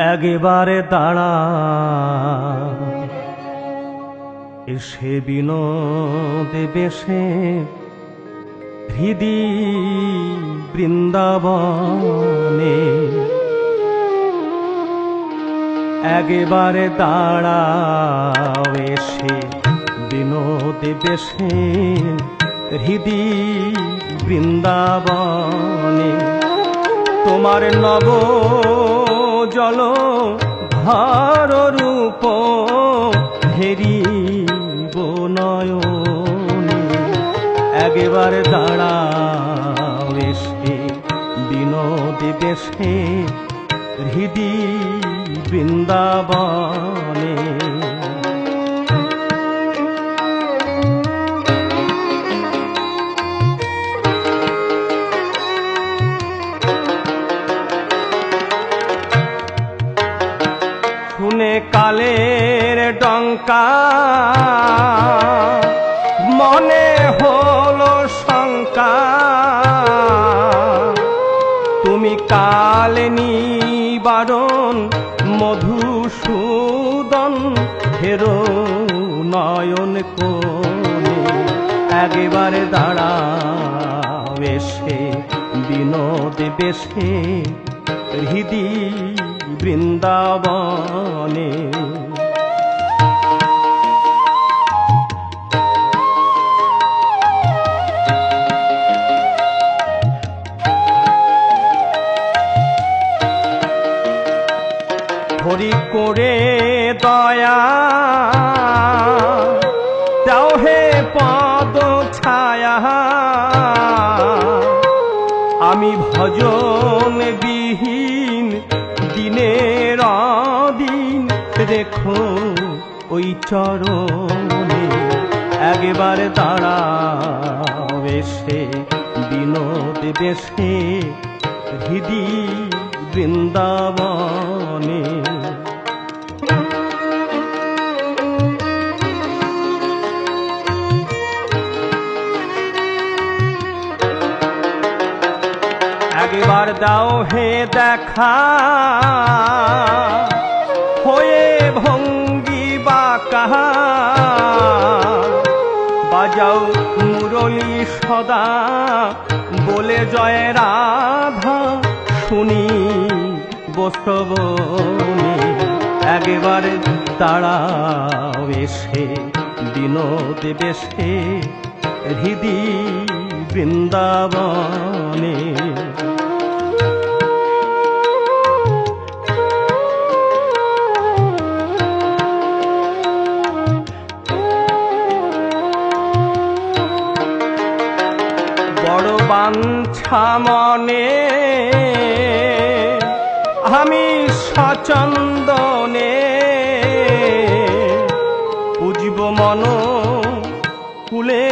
একেবারে দাঁড়া। এসে বিনোদে বেশে হৃদি বৃন্দাবনে। একেবারে দাঁড়াও এসে বিনোদে বেশে হৃদি বৃন্দাবনে। তোমার নব জল ভার রূপ হেরিব নয়নে। একবার দাঁড়াও এসে বিনোদে বেশে হৃদি বৃন্দাবনে। কালের ডঙ্কা। মনে হলো শঙ্কা। তুমি কাল নিবারণ মধুসূদন ফেরো নয়ন কোণে। একেবারে দাঁড়াও, এসে বিনোদ বেশে হৃদি বৃন্দাবনে। হরি করে দয়া হে পদ ছায়া। আমি ভজন বিহীন দিনের দিন রেখো ওই চরণে। একবার তারা এসে বিনোদ বেশে হৃদি বৃন্দাবনে। একবার দাও হে দেখা। হয়ে ভঙ্গি বা কাহা বাজাও মুরলি সদা। বলে জয় রাধা। শুনি বসবনে একবার তারা এসে, বিনোদ বেশে, হৃদি বৃন্দাবনে। বড় বাঞ্ছা মনে। আমি সচন্দনে পুজব মন কুলে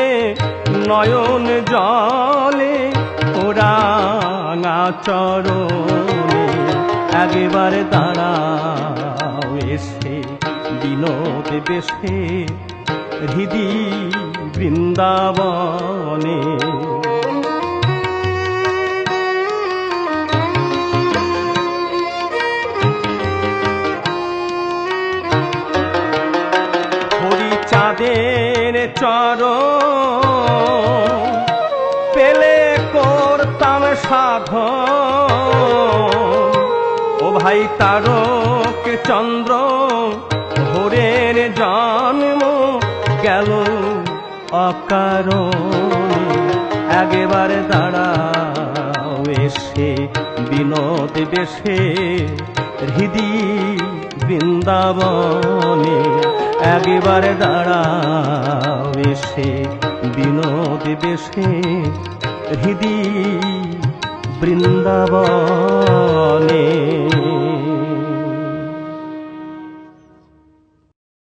নয়ন জলে ওরাঙা চরণে একেবারে দাঁড়াও এসে, বিনোদ বেশে, হৃদি বৃন্দাবনে। চাঁদের চর পেলে করতাম সাধ ও ভাই তারক চন্দ্র, ভোরের জন্ম গেল অকারণে। একেবারে দাঁড়াও, এসে বিনোদ বেশে, হৃদি বৃন্দাবনে। একেবারে দাঁড়া এসে বিনোদ বেশে। হৃদি বৃন্দাবনে